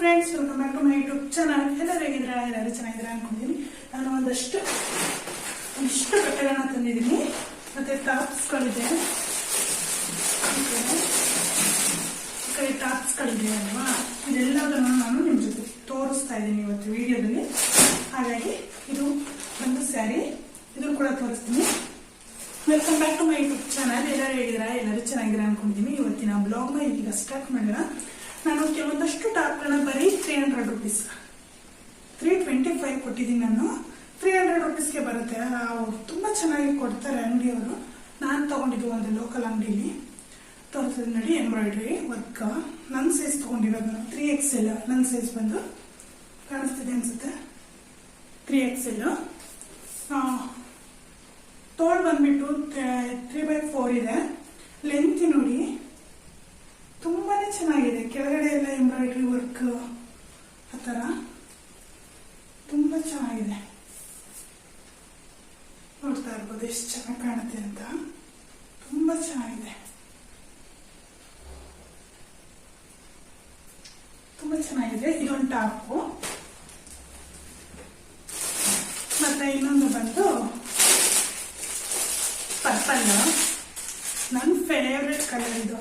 Friends welcome back to my YouTube channel ಎಲ್ಲರೂ ಹೇಗಿದ್ರ ಎಲ್ಲರೂ ಚೆನ್ನಾಗಿದ್ರೆ ಅನ್ಕೊಂಡಿದ್ದೀನಿ. ನಾನು ಒಂದಷ್ಟು, ಒಂದಿಷ್ಟು ಬಟ್ಟೆಗಳನ್ನ ತಂದಿದ್ದೀನಿ. ಮತ್ತೆ ಟಾಪ್ಸ್ಗಳಿದೆ. ಈ ಕಡೆ ಟಾಪ್ಸ್ಗಳಿದೆ ಅಲ್ವಾ? ಇದೆಲ್ಲದನ್ನು ನಾನು ನಿಮ್ಮ ಜೊತೆ ತೋರಿಸ್ತಾ ಇದ್ದೀನಿ ಇವತ್ತು ವಿಡಿಯೋದಲ್ಲಿ. ಹಾಗಾಗಿ ಇದು ಒಂದು ಸ್ಯಾರಿ. ಇದು ಕೂಡ ತೋರಿಸ್ತೀನಿ. Welcome back to my YouTube channel ಎಲ್ಲರೂ ಹೇಳಿದಿರಾ ಎಲ್ಲರೂ ಚೆನ್ನಾಗಿರ ಅನ್ಕೊಂಡಿದ್ದೀನಿ. ಇವತ್ತಿನ ಬ್ಲಾಗ್ನ ಈಗ ಸ್ಟಾರ್ಟ್ ಮಾಡೋಣ. ನಾನು ಕೆಲವೊಂದಷ್ಟು ಟಾಪ್ಗಳನ್ನ ಬರೀ three hundred rupees three twenty five ಕೊಟ್ಟಿದ್ದೀನಿ ನಾನು. ತ್ರೀ ಹಂಡ್ರೆಡ್ ರುಪೀಸ್ಗೆ ಬರುತ್ತೆ. ಅವ್ರು ತುಂಬ ಚೆನ್ನಾಗಿ ಕೊಡ್ತಾರೆ ಅಂಗಡಿಯವರು. ನಾನು ತಗೊಂಡಿದ್ದು ಒಂದು ಲೋಕಲ್ ಅಂಗಡಿಲಿ. ತೋರಿಸಿದ ನೋಡಿ ಎಂಬ್ರಾಯ್ಡ್ರಿ ವರ್ಕ್ ನನ್ನ ಸೈಜ್ ತಗೊಂಡಿರೋದು ತ್ರೀ ಎಕ್ಸ್ ನನ್ನ ಸೈಜ್ ಬಂದು ಕಾಣಿಸ್ತಿದೆ ಅನ್ಸುತ್ತೆ. ತ್ರೀ ಎಕ್ಸ್ ಎಲ್ ತೋಳ್ ಬಂದ್ಬಿಟ್ಟು ತ್ರೀ ಬೈ ಫೋರ್ ಇದೆ. ಲೆಂತ್ ನೋಡಿ. ತುಂಬಾನೇ ಚೆನ್ನಾಗಿದೆ. ಕೆಳಗಡೆ ಎಲ್ಲ ಎಂಬ್ರಾಯ್ಡ್ರಿ ವರ್ಕ್ ಆ ಥರ. ತುಂಬ ಚೆನ್ನಾಗಿದೆ. ನೋಡ್ತಾ ಇರ್ಬೋದು ಎಷ್ಟು ಚೆನ್ನಾಗಿ ಕಾಣುತ್ತೆ ಅಂತ. ತುಂಬ ಚೆನ್ನಾಗಿದೆ. ತುಂಬ ಚೆನ್ನಾಗಿದೆ. ಇದೊಂದು ಟಾಪು. ಮತ್ತೆ ಇನ್ನೊಂದು ಬಂದು ಪರ್ಪಲ್ ನನ್ನ ಫೇವ್ರೆಟ್ ಕಲರ್ ಇದು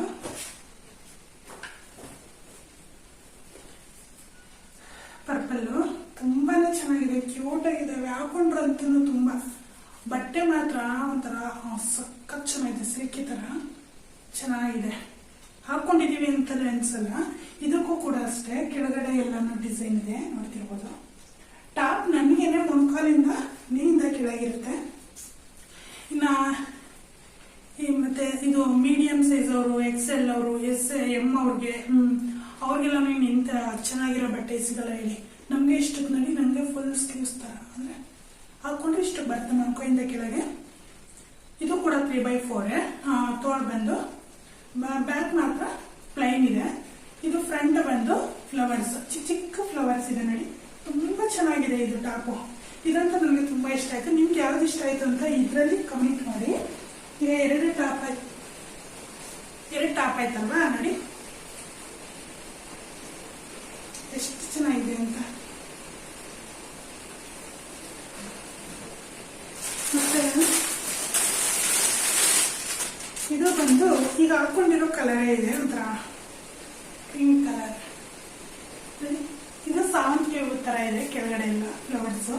ಪರ್ಪಲ್ಲು ತುಂಬಾನೇ ಚೆನ್ನಾಗಿದೆ ಕ್ಯೂಟ್ ಆಗಿದ್ದಾವೆ ಹಾಕೊಂಡ್ರಂತೂ ತುಂಬಾ ಬಟ್ಟೆ ಮಾತ್ರ ಒಂಥರ ಸಖತ್ ಚೆನ್ನಾಗಿದೆ ಸಿಲ್ಕಿ ತರ ಚೆನ್ನಾಗಿದೆ. ಹಾಕೊಂಡಿದ್ದೀವಿ ಅಂತಲೇ ಅನ್ಸಲ್ಲ. ಇದಕ್ಕೂ ಕೂಡ ಅಷ್ಟೇ, ಕೆಳಗಡೆ ಎಲ್ಲಾನು ಡಿಸೈನ್ ಇದೆ, ನೋಡ್ತಿರ್ಬೋದು. ಟಾಪ್ ನನಗೇನೆ ಮೊಣಕಾಲಿಂದ ನೀರಿಂದ ಕೆಳಗಿರುತ್ತೆ. ಇನ್ನ ಈ ಮತ್ತೆ ಇದು ಮೀಡಿಯಂ ಸೈಜ್ ಅವರು, ಎಕ್ಸೆಲ್ ಅವರು, ಎಸ್ ಎಂ ಅವ್ರಿಗೆ ಅವ್ರಿಗೆಲ್ಲ ನೀನು ಇಂಥ ಚೆನ್ನಾಗಿರೋ ಬಟ್ಟೆ ಸಿಗಲ್ಲ ಹೇಳಿ. ನಮ್ಗೆ ಇಷ್ಟಕ್ಕೆ ನನಗೆ ಫುಲ್ ಸ್ಲೀವ್ಸ್ ತರ, ಅಂದ್ರೆ ಹಾಕೊಂಡ್ರೆ ಇಷ್ಟು ಬರ್ತದೆ ಮಂಕೋಯಿಂದ ಕೆಳಗೆ. ಇದು ಕೂಡ ತ್ರೀ ಬೈ ಫೋರ್ ತೋಳ್ ಬಂದು ಬ್ಯಾಕ್ ಮಾತ್ರ ಪ್ಲೈನ್ ಇದೆ. ಇದು ಫ್ರಂಟ್ ಬಂದು ಫ್ಲವರ್ಸ್ ಚಿಕ್ಕ ಚಿಕ್ಕ ಫ್ಲವರ್ಸ್ ಇದೆ ನೋಡಿ. ತುಂಬಾ ಚೆನ್ನಾಗಿದೆ ಇದು ಟಾಪು. ಇದಂತ ನನಗೆ ತುಂಬಾ ಇಷ್ಟ ಆಯ್ತು. ನಿಮ್ಗೆ ಯಾವ್ದು ಇಷ್ಟ ಆಯ್ತು ಅಂತ ಇದರಲ್ಲಿ ಕಮೆಂಟ್ ಮಾಡಿ. ಈಗ ಎರಡು ಟಾಪ್ ಆಯ್ತು ಎರಡು ಟಾಪ್ ಆಯ್ತಲ್ವಾ? ನೋಡಿ. ಎಷ್ಟು ಚೆನ್ನಾಗಿದೆ ಅಂತ ಮತ್ತೆ ಇದು ಬಂದು ಈಗ ಹಾಕೊಂಡಿರೋ ಕಲರೇ ಇದೆ ಒಂಥರ ಕ್ರೀಮ್ ಕಲರ್ ಇನ್ನು ಸಾವಂತಿಗೆ ಹೂ ತರ ಇದೆ ಕೆಳಗಡೆ ಎಲ್ಲ ಫ್ಲವರ್ಸ್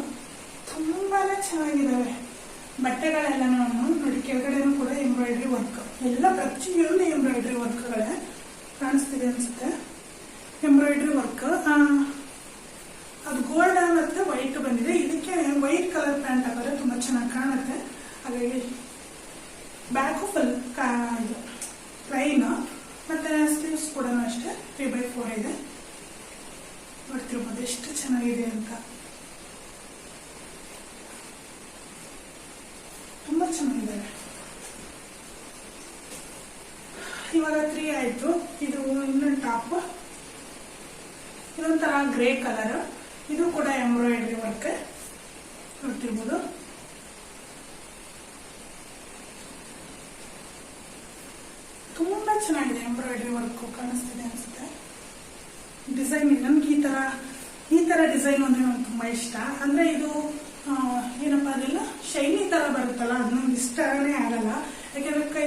ತುಂಬಾನೇ ಚೆನ್ನಾಗಿದಾವೆ. ಬಟ್ಟೆಗಳೆಲ್ಲ ನಾನು ನೋಡಿ, ಕೆಳಗಡೆನೂ ಕೂಡ ಎಂಬ್ರಾಯ್ಡ್ರಿ ವರ್ಕ್ ಎಲ್ಲ ಪ್ರತಿಯೊಂದು ಎಂಬ್ರಾಯ್ಡ್ರಿ ವರ್ಕ್ಗಳೇ ಕಾಣಿಸ್ತಿದೆ ಅನ್ಸುತ್ತೆ ಎಂಬ್ರಾಯ್ಡ್ರಿ ವರ್ಕ್ ಅದು ಗೋಲ್ಡ್ ಮತ್ತೆ ವೈಟ್ ಬಂದಿದೆ ಇದಕ್ಕೆ ವೈಟ್ ಕಲರ್ ಪ್ಯಾಂಟ್ ಹಾಕಿದ್ರೆ ತುಂಬಾ ಚೆನ್ನಾಗಿ ಕಾಣುತ್ತೆ ಹಾಗಾಗಿ ಬ್ಯಾಕು ಫುಲ್ ಇದು ಪ್ಲೈನ್ ಮತ್ತೆ ಸ್ಲೀವ್ಸ್ ಕೂಡ ಅಷ್ಟೇ ತ್ರೀ ಬೈ ಫೋರ್ ಇದೆ ನೋಡ್ತಿರ್ಬೋದು ಎಷ್ಟು ಚೆನ್ನಾಗಿದೆ ಅಂತ ತುಂಬಾ ಚೆನ್ನಾಗಿದ್ದಾರೆ ಇವಾಗ ತ್ರೀ ಆಯ್ತು. ಇದು ಇನ್ನೊಂದು ಟಾಪ್ ಇದೊಂಥರ ಗ್ರೇ ಕಲರ್ ಇದು ಕೂಡ ಎಂಬ್ರಾಯ್ಡ್ರಿ ವರ್ಕ್ ನೋಡ್ತಿರ್ಬೋದು. ತುಂಬಾ ಚೆನ್ನಾಗಿದೆ ಎಂಬ್ರಾಯ್ಡ್ರಿ ವರ್ಕ್ ಕಾಣಿಸ್ತಿದೆ ಅನ್ಸುತ್ತೆ. ಡಿಸೈನ್ ನಮ್ಗೆ ಈ ತರ ಈ ತರ ಡಿಸೈನ್ ಅಂದ್ರೆ ನಂಗೆ ತುಂಬಾ ಇಷ್ಟ. ಅಂದ್ರೆ ಇದು ಏನಪ್ಪಾ ಅದೆಲ್ಲ ಶೈನಿ ತರ ಬರುತ್ತಲ್ಲ ಅದು ಇಷ್ಟನೇ ಆಗಲ್ಲ. ಯಾಕಂದ್ರೆ ಕೈ,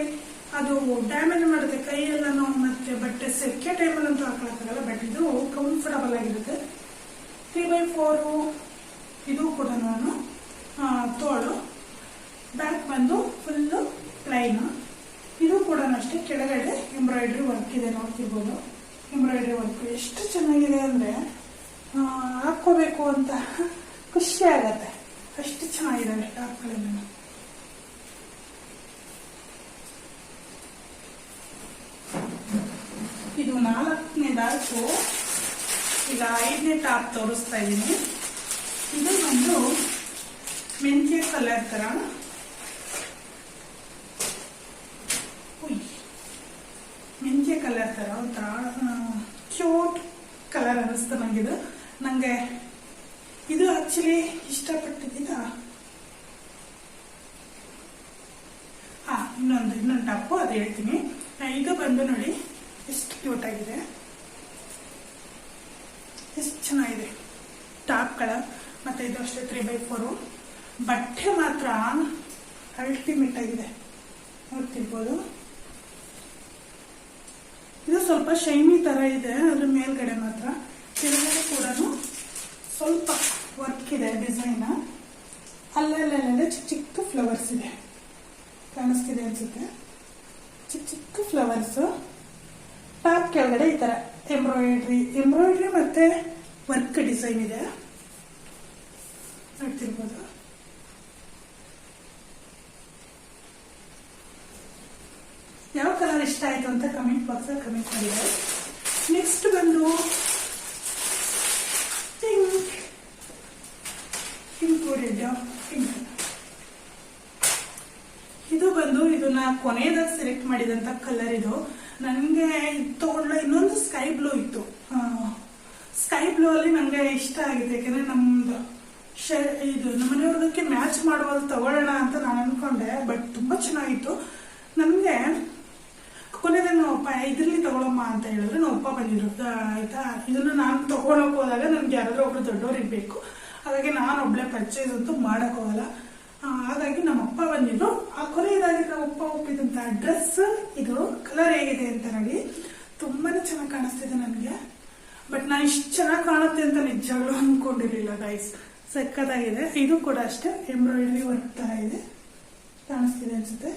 ಅದು ಡ್ಯಾಮೇಜ್ ಮಾಡುತ್ತೆ. ಕೈಯೆಲ್ಲ ನಾವು ಮತ್ತೆ ಬಟ್ಟೆ ಸೆಕೆ ಟೈಮಲ್ಲಂತೂ ಹಾಕೊಳಕ್ಕಾಗಲ್ಲ ಬಟ್ ಇದು ಕಂಫರ್ಟಬಲ್ ಆಗಿರುತ್ತೆ. ತ್ರೀ ಬೈ ಫೋರು ಇದು ಕೂಡ ನಾನು ತೋಳು. ಬ್ಯಾಕ್ ಬಂದು ಫುಲ್ಲು ಪ್ಲೈನ್ ಇದು ಕೂಡ ಅಷ್ಟೇ ಕೆಳಗಡೆ ಎಂಬ್ರಾಯ್ಡ್ರಿ ವರ್ಕ್ ಇದೆ, ನೋಡ್ತಿರ್ಬೋದು. ಎಂಬ್ರಾಯ್ಡ್ರಿ ವರ್ಕ್ ಎಷ್ಟು ಚೆನ್ನಾಗಿದೆ ಅಂದರೆ ಹಾಕ್ಕೋಬೇಕು ಅಂತ ಖುಷಿ ಆಗತ್ತೆ. ಅಷ್ಟು ಚೆನ್ನಾಗಿದ್ದಾವೆ ಟಾಪ್ಗಳೆಲ್ಲ ಇದು ನಾಲ್ಕನೇ ನಾಲ್ಕನೇದಾಯ್ತು ಈಗ ಐದನೇ ಟಾಪ್ ತೋರಿಸ್ತಾ ಇದ್ದೀನಿ. ಇದು ಒಂದು ಮೆಂತ್ಯ ಕಲರ್ ಉಯ್. ಮೆಂತ್ಯ ಕಲರ್ ತರ ಒಂಥರ ಕ್ಯೂಟ್ ಕಲರ್ ಅನ್ನಿಸ್ತು ಇದು. ನಂಗೆ ಇದು ಆಕ್ಚುಲಿ ಇಷ್ಟಪಟ್ಟಿದ್ದ ಹಾ ಇನ್ನೊಂದು ಇನ್ನೊಂದು ಟಾಪು ಹೇಳ್ತೀನಿ. ಈಗ ಬಂದು ನೋಡಿ ಎಷ್ಟು ಕ್ಯೂಟ್ ಆಗಿದೆ. ಎಷ್ಟು ಚೆನ್ನಾಗಿದೆ. ಟಾಪ್ ಕಲರ್ ಮತ್ತೆ ಇದು ಅಷ್ಟೇ ತ್ರೀ ಬೈ ಫೋರು ಬಟ್ಟೆ ಮಾತ್ರ ಅಲ್ಟಿಮೇಟ್ ಆಗಿದೆ. ನೋಡ್ತಿರ್ಬೋದು. ಇದು ಸ್ವಲ್ಪ ಶೈನಿ ತರ ಇದೆ, ಅದ್ರ ಮೇಲ್ಗಡೆ ಮಾತ್ರ. ಕೆಳಗಡೆ ಕೂಡ ಸ್ವಲ್ಪ ವರ್ಕ್ ಇದೆ ಡಿಸೈನ್ ಅಲ್ಲಲ್ಲೇ ಚಿಕ್ಕ ಚಿಕ್ಕ ಫ್ಲವರ್ಸ್ ಇದೆ. ಕಾಣಿಸ್ತಿದೆ ಅನ್ಸುತ್ತೆ. ಚಿಕ್ಕ ಚಿಕ್ಕ ಫ್ಲವರ್ಸ್ ಟಾಪ್ ಕೆಳಗಡೆ ಈ ಥರ ಎಂಬ್ರಾಯ್ಡ್ರಿ ಎಂಬ್ರಾಯ್ಡ್ರಿ ಮತ್ತೆ ವರ್ಕ್ ಡಿಸೈನ್ ಇದೆ. ನೋಡ್ತಿರ್ಬೋದು. ಯಾವ ಕಲರ್ ಇಷ್ಟ ಆಯ್ತು ಅಂತ ಕಮೆಂಟ್ ಬಾಕ್ಸ್ ಕಮೆಂಟ್ ಮಾಡಿದ್ದಾರೆ ನೆಕ್ಸ್ಟ್ ಬಂದು ಪಿಂಕ್ ಪಿಂಕ್ ರೆಡ್ ಪಿಂಕ್ ಇದು ಇದನ್ನ ಕೊನೆಯದಾಗ ಸೆಲೆಕ್ಟ್ ಮಾಡಿದಂತ ಕಲರ್ ಇದು. ನನಗೆ ಇದು ತಗೊಂಡ್ರೆ ಇನ್ನೊಂದು ಸ್ಕೈ ಬ್ಲೂ ಇತ್ತು. ಸ್ಕೈ ಬ್ಲೂ ಅಲ್ಲಿ ನನಗೆ ಇಷ್ಟ ಆಗಿದೆ. ಯಾಕಂದ್ರೆ ನಮ್ದು ಇದು ನಮ್ಮ ಮನೆಯವ್ರದಕ್ಕೆ ಮ್ಯಾಚ್ ಮಾಡುವಾಗ ತಗೊಳ್ಳೋಣ ಅಂತ ನಾನು ಅನ್ಕೊಂಡೆ ಬಟ್ ತುಂಬಾ ಚೆನ್ನಾಗಿತ್ತು. ನನಗೆ ಕೊನೆದಾಗ ಅಪ್ಪ ಇದ್ರಲ್ಲಿ ತಗೊಳಮ್ಮ ಅಂತ ಹೇಳಿದ್ರೆ ನಾವು ಅಪ್ಪ ಬಂದಿದ್ರು. ಆಯ್ತಾ? ಇದನ್ನ ನಾನು ತಗೊಳಕ್ ಹೋದಾಗ ನನ್ಗೆ ಯಾರಾದ್ರೂ ಒಬ್ರು ದೊಡ್ಡವ್ರು ಇರ್ಬೇಕು ಹಾಗಾಗಿ ನಾನು ಒಬ್ಳೆ ಪರ್ಚೇಸ್ ಅಂತೂ ಮಾಡಕ್ ಹೋಗಲ್ಲ. ಹಾಗಾಗಿ ನಮ್ಮ ಅಪ್ಪ ಬಂದಿದ್ರು ಆ ಕೊನೆಯದಾಗಿ ನಮ್ಮ ಅಪ್ಪ ಡ್ರೆಸ್ ಇದು ಕಲರ್ ಹೇಗಿದೆ ಅಂತ ನೋಡಿ ತುಂಬಾನೇ ಚೆನ್ನಾಗಿ ಕಾಣಿಸ್ತಿದೆ ನನಗೆ. ಬಟ್ ನಾನು ಇಷ್ಟು ಚೆನ್ನಾಗಿ ಕಾಣುತ್ತೆ ಅಂತ ನಿಜವಾಗ್ಲೂ ಅನ್ಕೊಂಡಿರ್ಲಿಲ್ಲ ಗೈಸ್ ಸಕ್ಕದಾಗಿದೆ ಇದು ಕೂಡ ಅಷ್ಟೇ ಎಂಬ್ರಾಯ್ಡರಿ ವರ್ಕ್ ತರ ಇದೆ. ಕಾಣಿಸ್ತಿದೆ ಅನ್ಸುತ್ತೆ.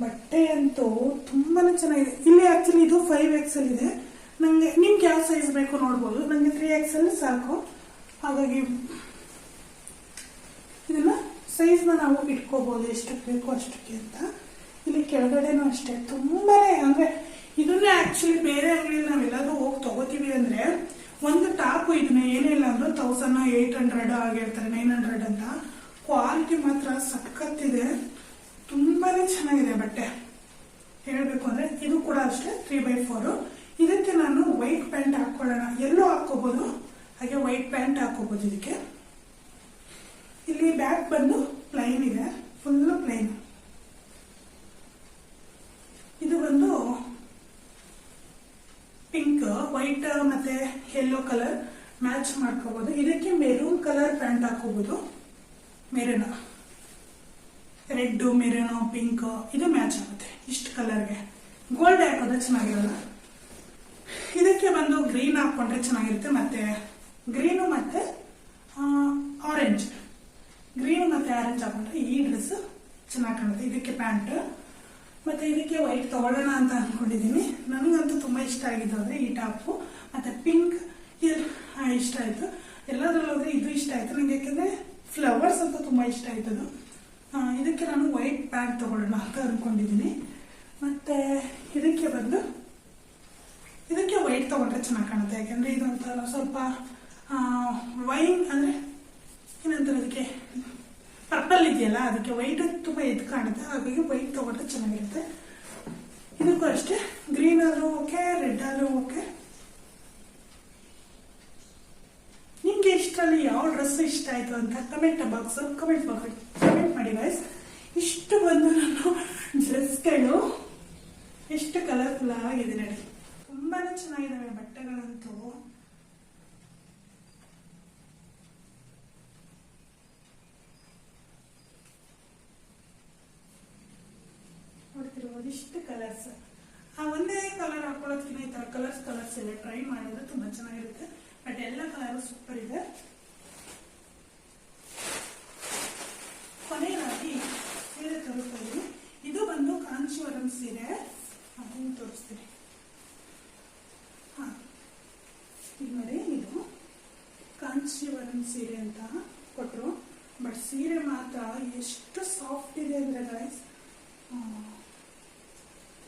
ಬಟ್ಟೆ ಅಂತೂ ತುಂಬಾನೇ ಚೆನ್ನಾಗಿದೆ. ಇಲ್ಲಿ ಆಕ್ಚುಲಿ ಇದು ಫೈವ್ ಅಲ್ಲಿ ಇದೆ. ನಂಗೆ ನಿಮ್ಗೆ ಯಾವ ಸೈಜ್ ಬೇಕು ನೋಡ್ಬೋದು. ನಂಗೆ ತ್ರೀ ಅಲ್ಲಿ ಸಾಕು. ಹಾಗಾಗಿ ಇದನ್ನ ಸೈಜ್ ನಾವು ಇಟ್ಕೋಬಹುದು ಎಷ್ಟಕ್ಕೆ ಬೇಕು ಅಷ್ಟಕ್ಕೆ ಅಂತ. ಇಲ್ಲಿ ಕೆಳಗಡೆನೂ ಅಷ್ಟೇ. ತುಂಬಾನೇ ಅಂದ್ರೆ ಇದನ್ನೇ ಆಕ್ಚುಲಿ ಬೇರೆ ಅಂಗಡಿಯಲ್ಲಿ ನಾವೆಲ್ಲಾದ್ರೂ ಹೋಗಿ ತಗೋತೀವಿ ಅಂದ್ರೆ ಒಂದು ಟಾಪ್ ಇದನ್ನ, ಏನಿಲ್ಲ ಅಂದ್ರೆ ತೌಸಂಡ್ ಏಟ್ ಹಂಡ್ರೆಡ್ ಆಗಿರ್ತಾರೆ ನೈನ್ ಹಂಡ್ರೆಡ್ ಅಂತ. ಕ್ವಾಲಿಟಿ ಮಾತ್ರ ಸಖತ್ತಿದೆ. ತುಂಬಾನೇ ಚೆನ್ನಾಗಿದೆ ಬಟ್ಟೆ. ಹೇಳ್ಬೇಕು ಅಂದ್ರೆ ಇದು ಕೂಡ ಅಷ್ಟೇ ತ್ರೀ ಬೈ ಫೋರ್ ಇದಕ್ಕೆ ನಾನು ವೈಟ್ ಪ್ಯಾಂಟ್ ಹಾಕೊಳ್ಳೋಣ ಎಲ್ಲೋ ಹಾಕೋಬಹುದು ಹಾಗೆ ವೈಟ್ ಪ್ಯಾಂಟ್ ಹಾಕೋಬಹುದು ಇದಕ್ಕೆ. ಇಲ್ಲಿ ಬ್ಯಾಕ್ ಬಂದು ಪ್ಲೈನ್ ಇದೆ. ಫುಲ್ ಪ್ಲೈನ್ ಇದು ಬಂದು ಪಿಂಕ್ ವೈಟ್ ಮತ್ತೆ ಯೆಲ್ಲೋ ಕಲರ್ ಮ್ಯಾಚ್ ಮಾಡ್ಕೋಬಹುದು ಇದಕ್ಕೆ ಮೆರೂನ್ ಕಲರ್ ಪ್ಯಾಂಟ್ ಹಾಕೋಬಹುದು ಮೆರೂನ್ ರೆಡ್ ಮೆರೂನು ಪಿಂಕ್ ಇದು ಮ್ಯಾಚ್ ಆಗುತ್ತೆ ಇಷ್ಟು ಕಲರ್ಗೆ ಗೋಲ್ಡ್ ಹಾಕೋದ್ರೆ ಚೆನ್ನಾಗಿರಲ್ಲ. ಇದಕ್ಕೆ ಬಂದು ಗ್ರೀನ್ ಹಾಕೊಂಡ್ರೆ ಚೆನ್ನಾಗಿರುತ್ತೆ. ಮತ್ತೆ ಗ್ರೀನು ಮತ್ತೆ ಆರೆಂಜ್ ಗ್ರೀನ್ ಮತ್ತೆ ಆರೆಂಜ್ ಹಾಕೊಂಡ್ರೆ ಈ ಡ್ರೆಸ್ ಚೆನ್ನಾಗಿ ಕಾಣುತ್ತೆ. ಇದಕ್ಕೆ ಪ್ಯಾಂಟ್ ಮತ್ತೆ ಇದಕ್ಕೆ ವೈಟ್ ತಗೊಳ್ಳೋಣ ಅಂತ ಅನ್ಕೊಂಡಿದ್ದೀನಿ. ನನಗಂತೂ ತುಂಬಾ ಇಷ್ಟ ಆಗಿದ್ದು ಅಂದ್ರೆ ಈ ಟಾಪು ಮತ್ತೆ ಪಿಂಕ್ ಇಷ್ಟ ಆಯ್ತು. ಎಲ್ಲದರಲ್ಲೂ ಹೋದ್ರೆ ಇದು ಇಷ್ಟ ಆಯ್ತು. ನಂಗೆ ಯಾಕಂದ್ರೆ ಫ್ಲವರ್ಸ್ ಅಂತ ತುಂಬಾ ಇಷ್ಟ ಆಯ್ತದು ಇದಕ್ಕೆ ನಾನು ವೈಟ್ ಪ್ಯಾಂಟ್ ತಗೊಳ್ಳೋಣ ಅಂತ ಅನ್ಕೊಂಡಿದ್ದೀನಿ. ಮತ್ತೆ ಇದಕ್ಕೆ ಬಂದು ಇದಕ್ಕೆ ವೈಟ್ ತಗೊಂಡ್ರೆ ಚೆನ್ನಾಗಿ ಕಾಣುತ್ತೆ. ಯಾಕಂದ್ರೆ ಇದೊಂಥರ ಸ್ವಲ್ಪ ವೈನ್ ಅಂದ್ರೆ ಏನಂತಾರೆ ಅದಕ್ಕೆ? ಪರ್ಪಲ್ ಇದೆಯಲ್ಲ, ಅದಕ್ಕೆ ವೈಟ್ ತುಂಬ ಎದ್ದು ಕಾಣುತ್ತೆ, ಹಾಗಾಗಿ ವೈಟ್ ತಗೊಂಡ್ರೆ ಚೆನ್ನಾಗಿರುತ್ತೆ. ಇದಕ್ಕೂ ಅಷ್ಟೇ ಗ್ರೀನ್ ಆದ್ರೂ ಓಕೆ ರೆಡ್ ಆದ್ರೂ ಓಕೆ ನಿಮ್ಗೆ ಇಷ್ಟರಲ್ಲಿ ಯಾವ ಡ್ರೆಸ್ ಇಷ್ಟ ಆಯ್ತು ಅಂತ comment box comment box comment ಮಾಡಿ ಗೈಸ್ ಇಷ್ಟು ಬಂದು ನಾನು ಡ್ರೆಸ್ಗಳು ಎಷ್ಟು ಕಲರ್ಫುಲ್ ಆಗಿದೆ ನೋಡಿ. ತುಂಬಾನೇ ಚೆನ್ನಾಗಿದ್ದಾವೆ ಬಟ್ಟೆಗಳಂತೂ ನೋಡ್ತಿರ್ಬೋದು ಇಷ್ಟು ಕಲರ್ಸ್ ಆ ಒಂದೇ ಕಲರ್ ಹಾಕೊಳ್ಳೋದಕ್ಕಿಂತ ಈ ತರ ಕಲರ್ಸ್ ಕಲರ್ಸ್ ಇದೆ ಟ್ರೈ ಮಾಡಿದ್ರೆ ತುಂಬಾ ಚೆನ್ನಾಗಿರುತ್ತೆ. ಬಟ್ ಎಲ್ಲ ಕಲರ್ ಸೂಪರ್ ಇದೆ. ಕೊನೆಯದಾಗಿ ಸೀರೆ ತೋರಿಸ್ತಾ ಇದು ಬಂದು ಕಾಂಚೀವರಂ ಸೀರೆ. ಅದನ್ನು ತೋರಿಸ್ತೀನಿ. ಹಾ, ಇದು ನೋಡಿ, ಇದು ಕಾಂಚೀವರಂ ಸೀರೆ ಅಂತ ಕೊಟ್ರು. ಬಟ್ ಸೀರೆ ಮಾತ್ರ ಎಷ್ಟು ಸಾಫ್ಟ್ ಇದೆ ಅಂದ್ರೆ ಗೈಸ್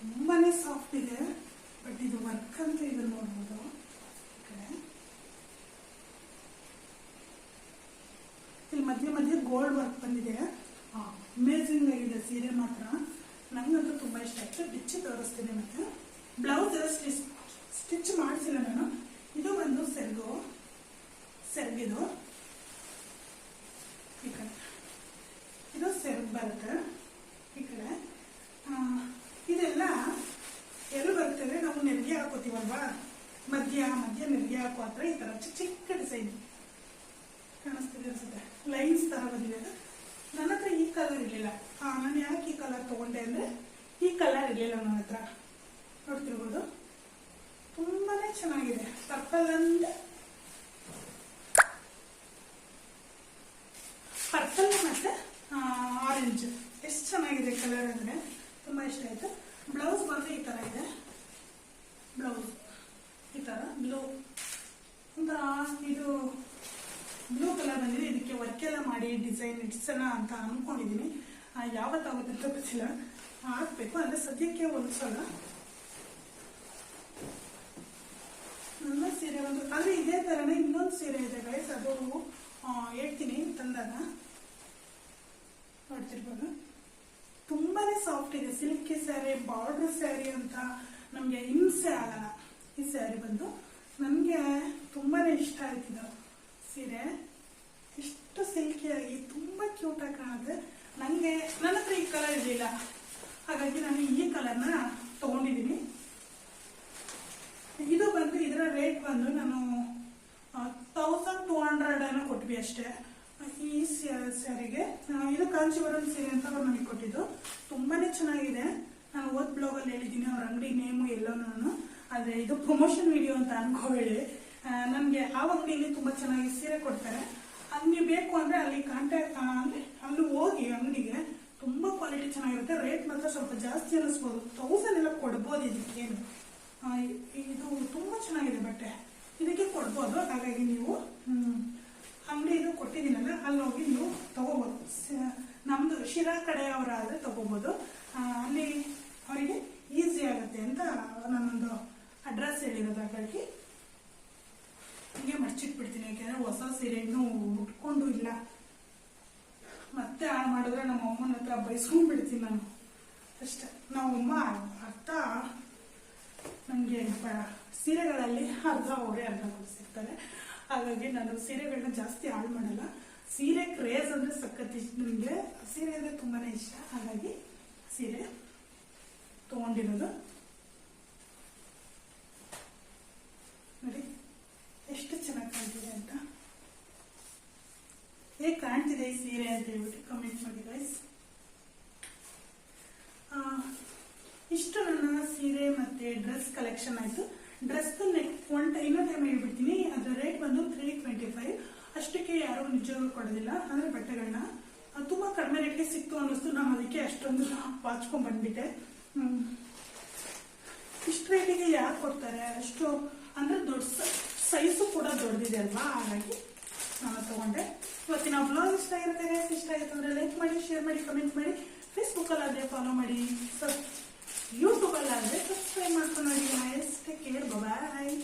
ತುಂಬಾನೇ ಸಾಫ್ಟ್ ಇದೆ. ಬಟ್ ಇದು ವರ್ಕ್ ಅಂತ ಇದು ನೋಡ್ಬೋದು ಕಡೆ ಇಲ್ಲಿ ಮಧ್ಯೆ ಮಧ್ಯೆ ಗೋಲ್ಡ್ ವರ್ಕ್ ಬಂದಿದೆ. ಅಮೇಝಿಂಗ್ ಆಗಿದೆ ಸೀರೆ ಮಾತ್ರ. ನಂಗಂತೂ ತುಂಬಾ ಇಷ್ಟ. ಆಯ್ತು ಬಿಚ್ಚಿ ತೋರಿಸ್ತೀನಿ ಮತ್ತೆ. ಬ್ಲೌಸ್ ಸ್ಟಿಚ್ ಮಾಡಿಸಿಲ್ಲ ನಾನು. ಇದು ಒಂದು ಸೆರ್ಗು ಸೆರ್ಗಿದು ಈ ಕಡೆ ಇದು ಸೆರ್ಗ್ ಬರುತ್ತೆ ಈ ಕಡೆ ಆ, ಇದೆಲ್ಲ ಎಲ್ಲಿ ಬರ್ತದೆ ನಾವು ನೆರಿಗೆ ಹಾಕೋತೀವಲ್ವಾ ಮಧ್ಯ ಮಧ್ಯ ನೆರಿಗೆ ಹಾಕೋ ಹತ್ರ ಈ ತರ ಚಿಕ್ಕ ಚಿಕ್ಕ ಡಿಸೈನ್ ಕಾಣಿಸ್ತಿದೆ ಅನ್ಸುತ್ತೆ. ಲೈನ್ಸ್ ತರ ಬಂದಿದೆ ಅದು. ನನ್ನ ಹತ್ರ ಈ ಕಲರ್ ಇರಲಿಲ್ಲ. ಹಾ, ನಾನು ಯಾಕೆ ಈ ಕಲರ್ ತಗೊಂಡೆ ಅಂದ್ರೆ ಈ ಕಲರ್ ಇರಲಿಲ್ಲ ನನ್ನ ಹತ್ರ. ನೋಡ್ತಿರ್ಬೋದು? ತುಂಬಾನೇ ಚೆನ್ನಾಗಿದೆ. ಪರ್ಪಲ್ ಅಂದ್ರೆ ಪರ್ಪಲ್ ಮತ್ತೆ ಆರೆಂಜ್ ಎಷ್ಟು ಚೆನ್ನಾಗಿದೆ ಕಲರ್ ಅಂದ್ರೆ. ತುಂಬಾ ಇಷ್ಟ ಆಯ್ತು. ಬ್ಲೌಸ್ ಬಂದ್ರೆ ಈ ತರ ಇದೆ. ಬ್ಲೌಸ್ ಈ ತರ ಬ್ಲೂ ಒಂಥರ ಇದು ಬ್ಲೂ ಕಲರ್ ಬಂದಿದೆ ಇದಕ್ಕೆ ವರ್ಕ್ ಎಲ್ಲ ಮಾಡಿ ಡಿಸೈನ್ ಇಡ್ಸೋಣ ಅಂತ ಅಂದ್ಕೊಂಡಿದ್ದೀನಿ ಯಾವತ್ತಾಗುತ್ತೆ ಅಂತ ಗೊತ್ತಿಲ್ಲ. ಹಾಕ್ಬೇಕು ಅಂದ್ರೆ ಸದ್ಯಕ್ಕೆ ಹೊಲ್ಸೋಣ ನನ್ನ ಸೀರೆ ಒಂದು ಅಂದ್ರೆ ಇದೇ ತರನೇ ಇನ್ನೊಂದು ಸೀರೆ ಇದೆ ಗೈಸ್ ಅದು ಹೇಳ್ತೀನಿ ತಂದಾಗ. ನೋಡ್ತಿರ್ಬೋದು. ತುಂಬಾನೇ ಸಾಫ್ಟ್ ಇದೆ. ಸಿಲ್ಕಿ ಸ್ಯಾರಿ ಬಾರ್ಡರ್ ಸ್ಯಾರಿ ಅಂತ ನಮಗೆ ಹಿಂಸೆ ಆಗಲ್ಲ. ಈ ಸ್ಯಾರಿ ಬಂದು ನನಗೆ ತುಂಬಾನೇ ಇಷ್ಟ ಆಯ್ತಿದ್ದು ಸೀರೆ. ಇಷ್ಟು ಸಿಲ್ಕಿಯಾಗಿ ತುಂಬಾ ಕ್ಯೂಟ್ ಆಗಿ ಕಾಣುತ್ತೆ. ನನಗೆ, ನನ್ನ ಹತ್ರ ಈ ಕಲರ್ ಇರಲಿಲ್ಲ. ಹಾಗಾಗಿ ನಾನು ಈ ಕಲರ್ನ ತಗೊಂಡಿದ್ದೀನಿ. ಇದು ಬಂದು, ಇದರ ರೇಟ್ ಬಂದು ನಾನು ತೌಸಂಡ್ ಟೂ ಹಂಡ್ರೆಡ್ ಏನೋ ಕೊಟ್ವಿ ಅಷ್ಟೇ. ಈ ಸ್ಯಾರಿಗೆ ಇದು ಕಾಂಚೀವರಂ ಸೀರೆ ಅಂತ ಅವ್ರು ನನಗೆ ಕೊಟ್ಟಿದ್ದು. ತುಂಬಾನೇ ಚೆನ್ನಾಗಿದೆ. ನಾನು ಓದ್ ಬ್ಲಾಗಲ್ಲಿ ಹೇಳಿದ್ದೀನಿ, ಅವ್ರ ಅಂಗಡಿ ನೇಮು ಎಲ್ಲೋ ನಾನು ಆದರೆ ಇದು ಪ್ರಮೋಷನ್ ವಿಡಿಯೋ ಅಂತ ಅನ್ಕೋಬೇಡಿ ನನಗೆ ಆ ಅಂಗಡಿಯಲ್ಲಿ ತುಂಬಾ ಚೆನ್ನಾಗಿ ಸೀರೆ ಕೊಡ್ತಾರೆ ಅಲ್ಲಿ ನೀವು ಬೇಕು ಅಂದ್ರೆ ಅಲ್ಲಿ ಕಾಂಟ್ಯಾಕ್ಟ್ ಅಂದ್ರೆ ಅಲ್ಲಿ ಹೋಗಿ ಅಂಗಡಿಗೆ ತುಂಬಾ ಕ್ವಾಲಿಟಿ ಚೆನ್ನಾಗಿರುತ್ತೆ ರೇಟ್ ಮಾತ್ರ ಸ್ವಲ್ಪ ಜಾಸ್ತಿ ಅನ್ನಿಸ್ಬೋದು. ತೌಸಂಡ್ ಎಲ್ಲ ಕೊಡ್ಬೋದು ಇದಕ್ಕೇನು ಇದು ತುಂಬಾ ಚೆನ್ನಾಗಿದೆ ಬಟ್ಟೆ. ಇದಕ್ಕೆ ಕೊಡ್ಬೋದು. ಹಾಗಾಗಿ ನೀವು ಅಂಗಡಿ ಇದು ಕೊಟ್ಟಿದ್ದೀನಲ್ಲ, ಅಲ್ಲಿ ಹೋಗಿ ನೀವು ತಗೋಬೋದು. ನಮ್ದು ಶಿರಾ ಕಡೆ ಅವರಾದ್ರೆ ತಗೋಬೋದು. ಅಲ್ಲಿ ಅವರಿಗೆ ಈಸಿ ಆಗುತ್ತೆ ಅಂತ ನಾನೊಂದು ಅಡ್ರೆಸ್ ಹೇಳಿರೋದು ಹಾಗಾಗಿ. ಹೀಗೆ ಮಡ್ಚಿಟ್ಬಿಡ್ತೀನಿ ಯಾಕೆಂದ್ರೆ ಹೊಸ ಸೀರೆ ಇನ್ನೂ ಉಟ್ಕೊಂಡು ಇಲ್ಲ. ಮತ್ತೆ ಹಾಳು ಮಾಡಿದ್ರೆ ನಮ್ಮ ಅಮ್ಮನ ಹತ್ರ ಬೈಸ್ಕೊಂಡ್ ಬಿಡ್ತೀನಿ ನಾನು. ಅಷ್ಟೆ. ನಮ್ಮಮ್ಮ ಅರ್ಥ ನಮಗೆ ಸೀರೆಗಳಲ್ಲಿ ಅರ್ಧ ಅವರೇ ಅರ್ಧ ಕೊಡಿಸಿರ್ತಾರೆ ಹಾಗಾಗಿ ನಾನು ಸೀರೆಗಳನ್ನ ಜಾಸ್ತಿ ಹಾಳು ಮಾಡಲ್ಲ. ಸೀರೆ ಕ್ರೇಜ್ ಅಂದ್ರೆ ಸಖತ್ ಇಷ್ಟ. ನನಗೆ ಸೀರೆ ಅಂದರೆ ತುಂಬಾ ಇಷ್ಟ. ಹಾಗಾಗಿ ಸೀರೆ ತಗೊಂಡಿರೋದು ನೋಡಿ ಎಷ್ಟು ಚೆನ್ನಾಗಿ ಕಾಣ್ತಿದೆ ಅಂತ ಹೇಗೆ ಕಾಣ್ತಿದೆ ಈ ಸೀರೆ ಅಂತ ಹೇಳ್ಬಿಟ್ಟು ಕಮೆಂಟ್ ಮಾಡಿ ಗೈಸ್ ಇಷ್ಟು ನನ್ನ ಸೀರೆ ಮತ್ತೆ ಡ್ರೆಸ್ ಕಲೆಕ್ಷನ್ ಆಯ್ತು. ಡ್ರೆಸ್ ನೆಕ್ ಒನ್ ಇನ್ನೊಂದು ಟೈಮ್ ಹೇಳ್ಬಿಡ್ತೀನಿ. ಅದರ ರೇಟ್ ಬಂದು ತ್ರೀ ಟ್ವೆಂಟಿ ಫೈವ್ ಅಷ್ಟಕ್ಕೆ ಯಾರು ನಿಜವಾಗ್ಲೂ ಕೊಡೋದಿಲ್ಲ. ಅಂದ್ರೆ ಬಟ್ಟೆಗಳನ್ನ ತುಂಬಾ ಕಡಿಮೆ ರೇಟ್ಗೆ ಸಿಕ್ತು ಅನ್ನಿಸ್ತು. ನಾನು ಅದಕ್ಕೆ ಅಷ್ಟೊಂದು ಬಾಚ್ಕೊಂಡ್ ಬಂದ್ಬಿಟ್ಟೆ. ಇಷ್ಟು ರೇಟಿಗೆ ಯಾರು ಕೊಡ್ತಾರೆ? ಅಷ್ಟು ಅಂದ್ರೆ ದೊಡ್ಡ ಸೈಜು ಕೂಡ ದೊಡ್ಡದಿದೆ ಅಲ್ವಾ? ಹಾಗಾಗಿ ನಾನು ತಗೊಂಡೆ. ಇವತ್ತಿನ ಬ್ಲಾಗ್ ಇಷ್ಟ ಆಗಿರ್ತಾರೆ ಇಷ್ಟ ಆಯ್ತು ಅಂದ್ರೆ ಲೈಕ್ ಮಾಡಿ ಶೇರ್ ಮಾಡಿ ಕಮೆಂಟ್ ಮಾಡಿ. ಫೇಸ್ಬುಕ್ ಅಲ್ಲಿ ಅದೇ ಫಾಲೋ ಮಾಡಿ. YouTube kanalde subscribe markmanı bilmeyi. Peki, bye bye.